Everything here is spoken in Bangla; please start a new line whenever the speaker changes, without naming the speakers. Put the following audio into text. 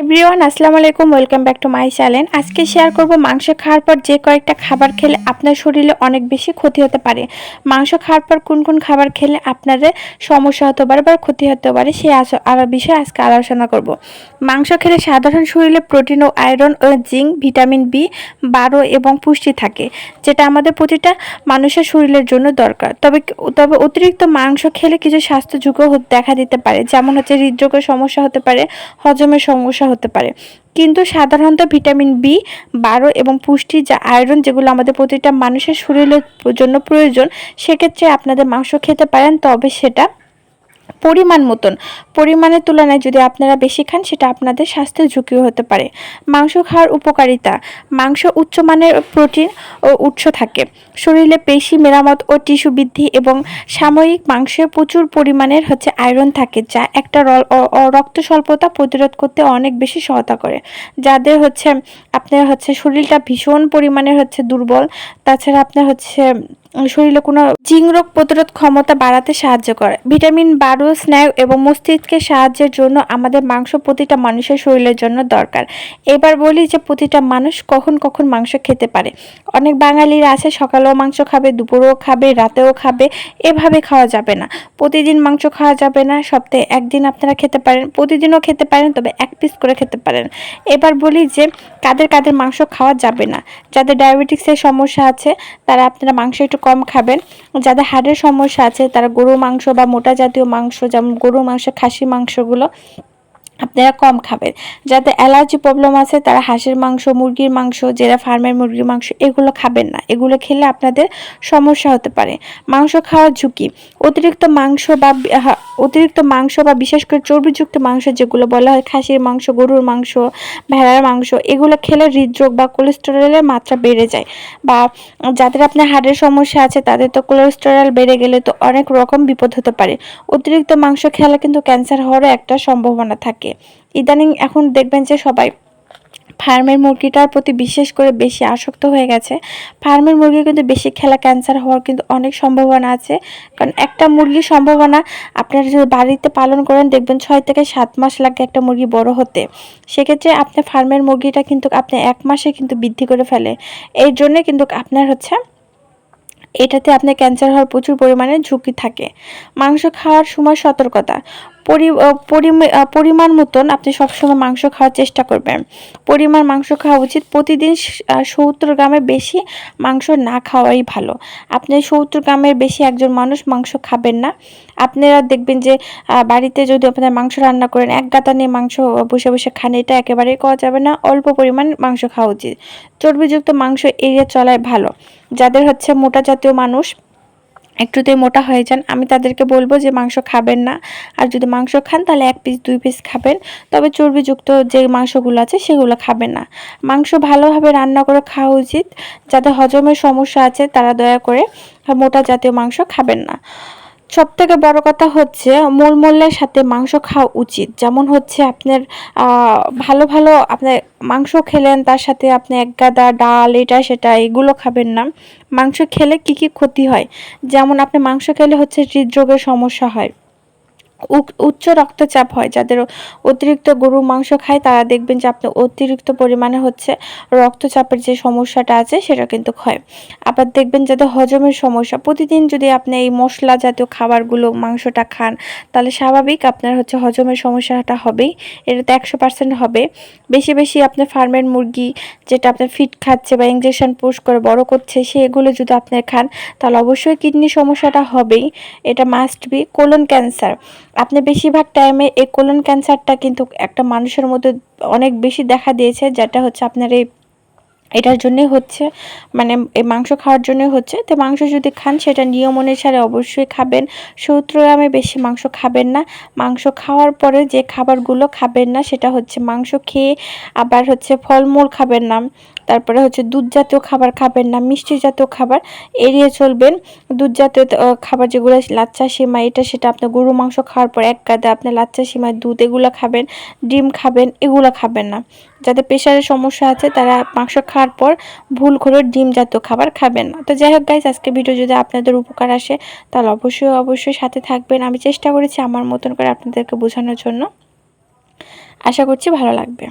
এভরিওয়ান আসসালামু আলাইকুম welcome back to my channel আজকে শেয়ার করব মাংস খাওয়ার পর যে কয়েকটা খাবার খেলে আপনার শরীরে অনেক বেশি ক্ষতি হতে পারে। মাংস খাওয়ার পর কোন কোন খাবার খেলে আপনাদের সমস্যা হতে পারে বা ক্ষতি হতে পারে সেই আস- আর বিষয়ে আজকে আলোচনা করব। মাংস খেলে সাধারণ শরীরে প্রোটিন ও আয়রন ও জিঙ্ক ভিটামিন বি বারো এবং পুষ্টি থাকে, যেটা আমাদের প্রতিটা মানুষের শরীরের জন্য দরকার। তবে তবে অতিরিক্ত মাংস খেলে কিছু স্বাস্থ্য ঝুঁকিও দেখা দিতে পারে, যেমন হচ্ছে হৃদরোগের সমস্যা হতে পারে, হজমের সমস্যা হতে পারে। কিন্তু সাধারণত ভিটামিন বি বারো এবং পুষ্টি যা আয়রন যেগুলো আমাদের প্রতিটা মানুষের শরীরের জন্য প্রয়োজন, সেক্ষেত্রে আপনাদের মাংস খেতে পারেন, তবে সেটা পরিমাণ মতন। পরিমাণের তুলনায় যদি আপনারা বেশি খান, সেটা আপনাদের স্বাস্থ্যের ঝুঁকিও হতে পারে। মাংস খাওয়ার উপকারিতা। মাংস উচ্চমানের প্রোটিন ও উৎস থাকে। শরীরে পেশি, মেরামত ও টিস্যু বৃদ্ধি এবং সাময়িক মাংসে প্রচুর পরিমাণের হচ্ছে আয়রন থাকে, যা একটা রক্ত স্বল্পতা প্রতিরোধ করতে অনেক বেশি সহায়তা করে। যাদের হচ্ছে আপনার হচ্ছে শরীরটা ভীষণ পরিমাণের হচ্ছে দুর্বল, তাছাড়া আপনার হচ্ছে শরীরে কোনো জিং রোগ প্রতিরোধ ক্ষমতা বাড়াতে সাহায্য করে। ভিটামিন বারো স্নায়ু এবং মস্তিষ্কের সাহায্যের জন্য আমাদের মাংস প্রতিটা মানুষের শরীরের জন্য দরকার। এবার বলি যে প্রতিটা মানুষ কখন কখন মাংস খেতে পারে। অনেক বাঙালিরা আছে, সকালেও মাংস খাবে, দুপুরেও খাবে, রাতেও খাবে, এভাবে খাওয়া যাবে না। প্রতিদিন মাংস খাওয়া যাবে না, সপ্তাহে একদিন আপনারা খেতে পারেন, প্রতিদিনও খেতে পারেন, তবে এক পিস করে খেতে পারেন। এবার বলি যে কাদের কাদের মাংস খাওয়া যাবে না। যাদের ডায়াবেটিক্সের সমস্যা আছে, তারা আপনারা মাংস একটু কম খাবেন। যাদের হাড়ের সমস্যা আছে, তারা গরু মাংস বা মোটা জাতীয় মাংস, যেমন গরু মাংস খাসি মাংসগুলো আপনারা কম খাবেন। যাদের অ্যালার্জি প্রবলেম আছে, তারা হাঁসের মাংস, মুরগির মাংস যারা ফার্মের মুরগির মাংস, এগুলো খাবেন না। এগুলো খেলে আপনাদের সমস্যা হতে পারে। মাংস খাওয়ার ঝুঁকি। অতিরিক্ত মাংস বা অতিরিক্ত মাংস বা বিশেষ করে চর্বিযুক্ত মাংস যেগুলো বলা হয়, খাসির মাংস, গরুর মাংস, ভেড়ার মাংস, এগুলো খেলে হৃদরোগ বা কোলেস্টেরলের মাত্রা বেড়ে যায়। বা যাদের আপনার হাড়ের সমস্যা আছে, তাদের তো কোলেস্টেরল বেড়ে গেলে তো অনেক রকম বিপদ হতে পারে। অতিরিক্ত মাংস খেলে কিন্তু ক্যান্সার হওয়ারও একটা সম্ভাবনা থাকে। ইদানিং এখন দেখবেন যে সবাই ফার্মের মুরগিটার প্রতি বিশেষ করে বেশি আসক্ত হয়ে গেছে। ফার্মের মুরগি কিন্তু বেশি খেলা ক্যান্সার হওয়ার কিন্তু অনেক সম্ভাবনা আছে। কারণ একটা মুরগির সম্ভাবনা আপনারা যদি বাড়িতে পালন করেন, দেখবেন ছয় থেকে সাত মাস লাগে একটা মুরগি বড় হতে। সেক্ষেত্রে আপনার ফার্মের মুরগিটা কিন্তু আপনি এক মাসে কিন্তু বৃদ্ধি করে ফেলে। এই জন্য কিন্তু আপনার হচ্ছে এটাতে আপনার ক্যান্সার হওয়ার প্রচুর পরিমাণে ঝুঁকি থাকে। মাংস খাওয়ার সময় সতর্কতা। পরি পরিমা- পরিমাণ মতন আপনি সবসময় মাংস খাওয়ার চেষ্টা করবেন। পরিমাণ মাংস খাওয়া উচিত। প্রতিদিন সত্তর গ্রামের বেশি মাংস না খাওয়াই ভালো। আপনি সত্তর গ্রামের বেশি একজন মানুষ মাংস খাবেন না। আপনারা দেখবেন যে বাড়িতে যদি আপনারা মাংস রান্না করেন, এক গাতা নিয়ে মাংস বসে বসে খান, এটা একেবারেই করা যাবে না। অল্প পরিমাণ মাংস খাওয়া উচিত। চর্বিযুক্ত মাংস এড়িয়ে চলাই ভালো। যাদের হচ্ছে মোটা জাতীয় মানুষ একটুতেই মোটা হয়ে যান, আমি তাদেরকে বলব যে মাংস খাবেন না। আর যদি মাংস খান, তাহলে এক পিস দুই পিস খাবেন। তবে চর্বিযুক্ত যে মাংসগুলো আছে, সেগুলো খাবেন না। মাংস ভালোভাবে রান্না করে খাওয়া উচিত। যাদের হজমের সমস্যা আছে, তারা দয়া করে মোটা জাতীয় মাংস খাবেন না। সব থেকে বড় কথা হচ্ছে মূল মূল্যের সাথে মাংস খাওয়া উচিত। যেমন হচ্ছে আপনার ভালো ভালো আপনার মাংস খেলেন, তার সাথে আপনি এক গাদা ডাল, এটা সেটা এগুলো খাবেন না। মাংস খেলে কি কি ক্ষতি হয়? যেমন আপনি মাংস খেলে হচ্ছে হৃদরোগের সমস্যা হয়। উচ্চ রক্তচাপ হয়, যাদের অতিরিক্ত গরুর মাংস খায়, তারা দেখবেন যে আপনি অতিরিক্ত পরিমাণে হচ্ছে রক্তচাপের যে সমস্যাটা আছে, সেটা কিন্তু হয় আবার দেখবেন যাদের হজমের সমস্যা, প্রতিদিন যদি আপনি এই মশলা জাতীয় খাবারগুলো, মাংসটা খান, তাহলে স্বাভাবিক আপনার হচ্ছে হজমের সমস্যাটা হবেই। এটা তো একশো পার্সেন্ট হবে। বেশি বেশি আপনার ফার্মের মুরগি, যেটা আপনার ফিট খাচ্ছে বা ইঞ্জেকশন পুশ করে বড় করছে, সেগুলো যদি আপনি খান, তাহলে অবশ্যই কিডনি সমস্যাটা হবেই। এটা মাস্ট বি কোলন ক্যান্সার আপনি বেশিরভাগ টাইমে এই কোলন ক্যান্সারটা কিন্তু একটা মানুষের মধ্যে অনেক বেশি দেখা দিয়েছে, যেটা হচ্ছে আপনার এই এটার জন্যে হচ্ছে মানে এই মাংস খাওয়ার জন্যই হচ্ছে। তো মাংস যদি খান, সেটা নিয়ম অনুসারে অবশ্যই খাবেন। সত্তর গ্রামে বেশি মাংস খাবেন না। মাংস খাওয়ার পরে যে খাবারগুলো খাবেন না, সেটা হচ্ছে মাংস খেয়ে আবার হচ্ছে ফলমূল খাবেন না। তারপরে হচ্ছে দুধ জাতীয় খাবার খাবেন না মিষ্টি জাতীয় খাবার। এড়িয়ে চলবেন। দুধ জাতীয় খাবার যেগুলো লাচ্চা, সিমাই, এটা সেটা আপনার গরু মাংস খাওয়ার পর এক গাদা আপনি লাচ্চা, সিমাই, দুধ এগুলো খাবেন, ডিম খাবেন, এগুলো খাবেন না। যাদের প্রেশারের সমস্যা আছে, তারা মাংস খাওয়ার পর ভুল করে ডিম জাতীয় খাবার খাবেন না। তো যাই হোক গাইজ আজকে ভিডিও যদি আপনাদের উপকার আসে, তাহলে অবশ্যই অবশ্যই সাথে থাকবেন। আমি চেষ্টা করেছি আমার মতন করে আপনাদেরকে বোঝানোর জন্য। আশা করছি ভালো লাগবে।